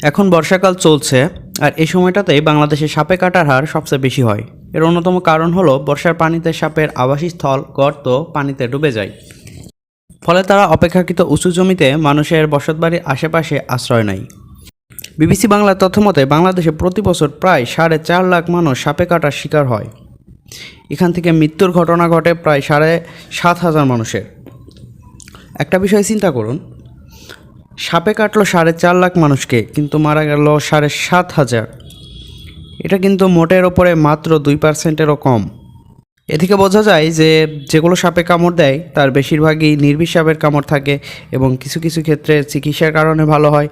এখন বর্ষাকাল চলছে, আর এই সময়টাতেই বাংলাদেশে সাপে কাটার হার সবচেয়ে বেশি হয়। এর অন্যতম কারণ হলো, বর্ষার পানিতে সাপের আবাসস্থল, গর্ত, পানিতে ডুবে যায়। ফলে তারা অপেক্ষাকৃত উঁচু জমিতে মানুষের বসতবাড়ির আশেপাশে আশ্রয় নেয়। বিবিসি বাংলার তথ্য মতে, বাংলাদেশে প্রতি বছর প্রায় সাড়ে চার লাখ মানুষ সাপে কাটার শিকার হয়। এখান থেকে মৃত্যুর ঘটনা ঘটে প্রায় সাড়ে সাত হাজার মানুষের। একটা বিষয় চিন্তা করুন সাপে কাটলো সাড়ে চার লাখ মানুষকে, কিন্তু মারা গেল সাড়ে সাত হাজার। এটা কিন্তু মোটের ওপরে মাত্র দুই পার্সেন্টেরও কম। এ থেকে বোঝা যায় যে যেগুলো সাপে কামড় দেয়, তার বেশিরভাগই নির্বিষ সাপের কামড় থাকে এবং কিছু কিছু ক্ষেত্রে চিকিৎসার কারণে ভালো হয়,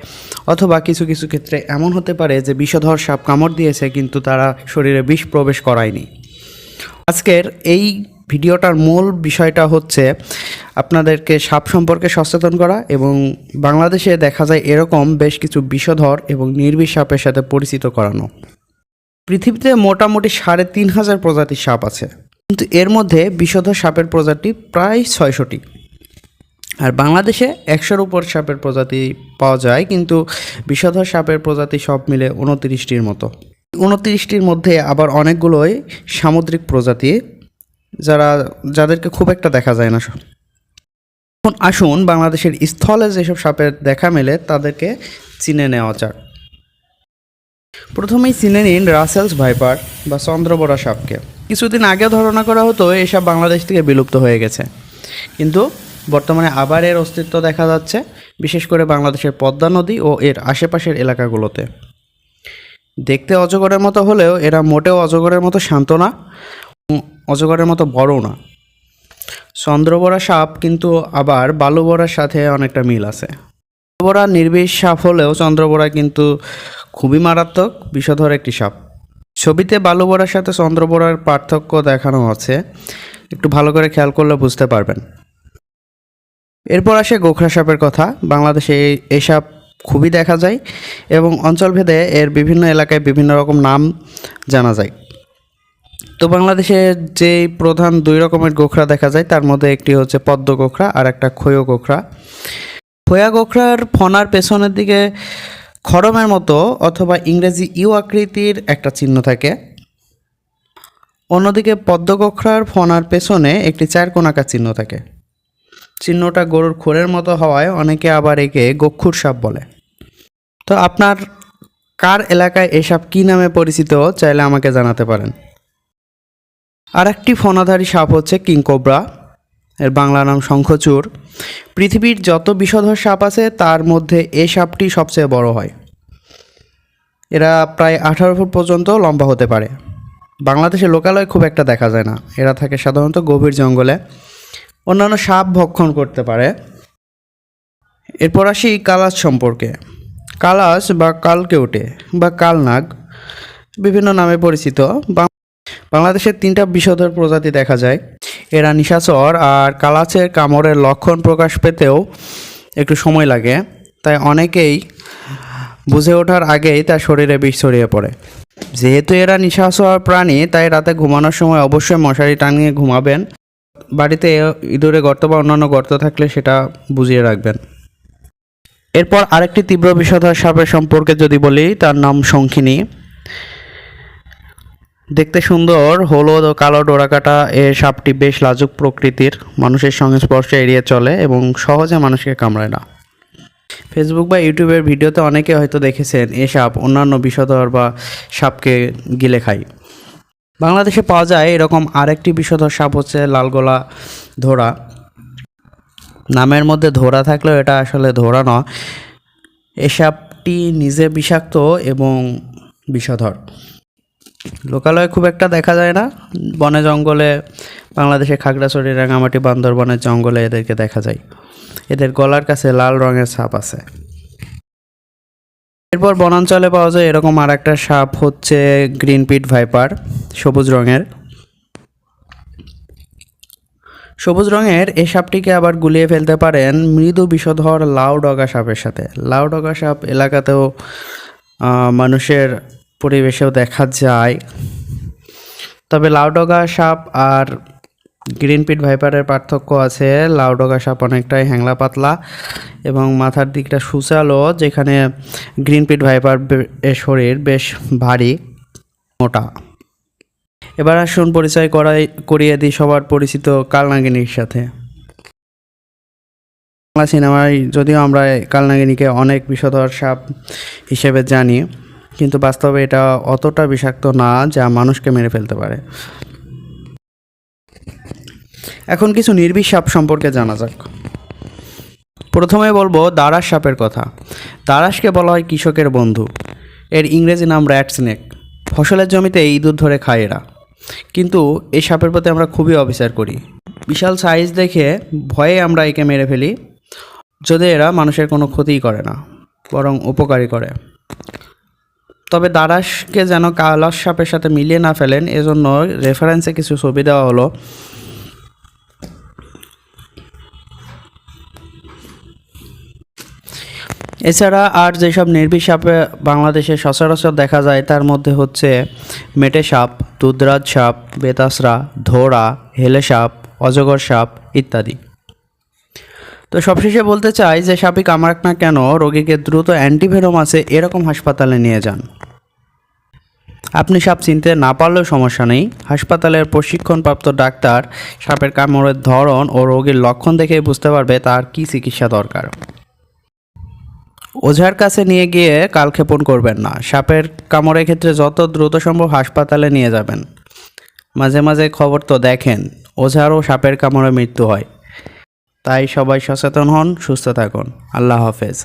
অথবা কিছু কিছু ক্ষেত্রে এমন হতে পারে যে বিষধর সাপ কামড় দিয়েছে, কিন্তু তারা শরীরে বিষ প্রবেশ করায়নি। আজকের এই ভিডিওটার মূল বিষয়টা হচ্ছে আপনাদেরকে সাপ সম্পর্কে সচেতন করা এবং বাংলাদেশে দেখা যায় এরকম বেশ কিছু বিষধর এবং নির্বিষ সাপের সাথে পরিচিত করানো। পৃথিবীতে মোটামুটি সাড়ে তিন হাজার প্রজাতির সাপ আছে। কিন্তু এর মধ্যে বিষধর সাপের প্রজাতি প্রায় ছয়শটি। আর বাংলাদেশে একশোর উপর সাপের প্রজাতি পাওয়া যায়, কিন্তু বিষধর সাপের প্রজাতি সব মিলে উনত্রিশটির মতো। উনত্রিশটির মধ্যে আবার অনেকগুলোই সামুদ্রিক প্রজাতি, যারা, যাদেরকে খুব একটা দেখা যায় না এখন আসুন বাংলাদেশের স্থলে যেসব সাপের দেখা মেলে তাদেরকে চিনে নেওয়া যাক। প্রথমেই চিনে নিন রাসেলস ভাইপার বা চন্দ্রবড়া সাপকে। কিছুদিন আগে ধারণা করা হতো এসব বাংলাদেশ থেকে বিলুপ্ত হয়ে গেছে। কিন্তু বর্তমানে আবার এর অস্তিত্ব দেখা যাচ্ছে, বিশেষ করে বাংলাদেশের পদ্মা নদী ও এর আশেপাশের এলাকাগুলোতে। দেখতে অজগরের মতো হলেও এরা মোটেও অজগরের মতো শান্ত না অজগরের মতো বড়ও না। চন্দ্রবড়া সাপ কিন্তু আবার বালুবরার সাথে অনেকটা মিল আছে। চন্দ্রবড়া নির্বিষ সাপ হলেও চন্দ্রবড়া কিন্তু খুবই মারাত্মক, বিষধর একটি সাপ। ছবিতে বালুবরার সাথে চন্দ্রবড়ার পার্থক্য দেখানো আছে। একটু ভালো করে খেয়াল করলে বুঝতে পারবেন। এরপর আসে গোখরা সাপের কথা। বাংলাদেশে এই সাপ খুবই দেখা যায় এবং অঞ্চলভেদে এর বিভিন্ন এলাকায় বিভিন্ন রকম নাম জানা যায়। তো বাংলাদেশে যে প্রধান দুই রকমের গোখরা দেখা যায়, তার মধ্যে একটি হচ্ছে পদ্ম গোখরা আর একটা খৈয় গোখরা। খোয়া গোখরার ফনার পেছনের দিকে খরমের মতো অথবা ইংরেজি ইউ আকৃতির একটা চিহ্ন থাকে। অন্যদিকে পদ্ম গোখরার ফনার পেছনে একটি চার কোনাকার চিহ্ন থাকে। চিহ্নটা গরুর খোরের মতো হওয়ায় অনেকে আবার একে গক্ষুর সাপ বলে। তো আপনার কার এলাকায় এসব কী নামে পরিচিত, চাইলে আমাকে জানাতে পারেন। আর একটি ফনাধারী সাপ হচ্ছে কিংকোবরা এর বাংলা নাম শঙ্খচূড় পৃথিবীর যত বিষধর সাপ আছে, তার মধ্যে এই সাপটি সবচেয়ে বড় হয়। এরা প্রায় আঠারো ফুট পর্যন্ত লম্বা হতে পারে। বাংলাদেশে লোকালয় খুব একটা দেখা যায় না। এরা থাকে সাধারণত গভীর জঙ্গলে। অন্যান্য সাপ ভক্ষণ করতে পারে। এরপর আসি কালাস সম্পর্কে। কালাস বা কালকেউটে বা কালনাগ, বিভিন্ন নামে পরিচিত। বাংলাদেশের তিনটা বিষধর প্রজাতি দেখা যায়। এরা নিশাচর আর কালাচের কামড়ের লক্ষণ প্রকাশ পেতেও একটু সময় লাগে। তাই অনেকেই বুঝে ওঠার আগেই তার শরীরে বিষ ছড়িয়ে পড়ে। যেহেতু এরা নিশাচর প্রাণী, তাই রাতে ঘুমানোর সময় অবশ্যই মশারি টানিয়ে ঘুমাবেন। বাড়িতে ইঁদুরে গর্ত বা অন্যান্য গর্ত থাকলে সেটা বুঝিয়ে রাখবেন। এরপর আরেকটি তীব্র বিষধর সাপের সম্পর্কে যদি বলি, তার নাম শঙ্খিনী। দেখতে সুন্দর, হলুদ ও কালো ডোরাকাটা এ সাপটি বেশ লাজুক প্রকৃতির, মানুষের সংস্পর্শে এড়িয়ে চলে এবং সহজে মানুষকে কামড়ায় না। ফেসবুক বা ইউটিউবের ভিডিওতে অনেকে হয়তো দেখেছেন এ সাপ অন্যান্য বিষধর বা সাপকে গিলে খায়। বাংলাদেশে পাওয়া যায় এরকম আরেকটি বিষধর সাপ হচ্ছে লালগোলা ধোরা। নামের মধ্যে ধোরা থাকলেও এটা আসলে ধোরা নয়। এ সাপটি নিজে বিষাক্ত এবং বিষধর। লোকালয়ে খুব একটা দেখা যায় না। বনে জঙ্গলে, বাংলাদেশে খাগড়াছড়ি, রাঙামাটি, বান্দরবনের জঙ্গলে এদেরকে দেখা যায়। এদের গলার কাছে লাল রঙের সাপ আছে। এরপর বনাঞ্চলে পাওয়া যায় এরকম আর একটা সাপ হচ্ছে গ্রিন পিট ভাইপার, সবুজ রঙের। সবুজ রঙের, এই সাপটিকে আবার গুলিয়ে ফেলতে পারেন মৃদু বিষধর লাউ ডগা সাপের সাথে। লাউ ডগা সাপ এলাকাতেও মানুষের পরিবেশেও দেখা যায়। তবে লাউ ডগা সাপ আর গ্রিন পিট ভাইপারের পার্থক্য আছে। লাউডোগা সাপ অনেকটাই হ্যাংলা পাতলা এবং মাথার দিকটা সুচালো, যেখানে গ্রিন পিট ভাইপার শরীর বেশ ভারী, মোটা। এবার আসুন পরিচয় করাই, করিয়ে দিই সবার পরিচিত কালনাগিনীর সাথে। বাংলা সিনেমায় যদিও আমরা কালনাগিনীকে অনেক বিষধর সাপ হিসেবে জানি কিন্তু বাস্তবে এটা অতটা বিষাক্ত না যা মানুষকে মেরে ফেলতে পারে। এখন কিছু নির্বিষ সাপ সম্পর্কে জানা যাক। প্রথমে বলব দারাস সাপের কথা। দারাসকে বলা হয় কৃষকের বন্ধু। এর ইংরেজি নাম র্যাট স্নেক। ফসলের জমিতে ইঁদুর ধরে খায় এরা। কিন্তু এই সাপের প্রতি আমরা খুবই অবিচার করি। বিশাল সাইজ দেখে ভয়ে আমরা একে মেরে ফেলি। যদি এরা মানুষের কোনো ক্ষতিই করে না, বরং উপকারী করে। তবে দারাসকে যেন কালাস সাপের সাথে মিলিয়ে না ফেলেন, এজন্য রেফারেন্সে কিছু ছবি দেওয়া হলো। এছাড়া আর যেসব নির্বিষ সাপে বাংলাদেশে সচরাচর দেখা যায়, তার মধ্যে হচ্ছে মেটে সাপ, দুধরাজ সাপ, বেতাসরা ধোড়া হেলে সাপ, অজগর সাপ ইত্যাদি। তো সবশেষে বলতে চাই যে সাপই কামড়াক না কেন রোগীকে দ্রুত অ্যান্টিভেনম আছে এরকম হাসপাতালে নিয়ে যান। আপনি সাপ চিনতে না পারলেও সমস্যা নেই। হাসপাতালের প্রশিক্ষণপ্রাপ্ত ডাক্তার সাপের কামড়ের ধরন ও রোগীর লক্ষণ দেখেই বুঝতে পারবে তার কী চিকিৎসা দরকার। ওঝার কাছে নিয়ে গিয়ে কালক্ষেপণ করবেন না। সাপের কামড়ের ক্ষেত্রে যত দ্রুত সম্ভব হাসপাতালে নিয়ে যাবেন। মাঝে মাঝে খবর তো দেখেন, ওঝারও সাপের কামড়ে মৃত্যু হয়। তাই সবাই সচেতন হন সুস্থ থাকুন। আল্লাহ হাফেজ।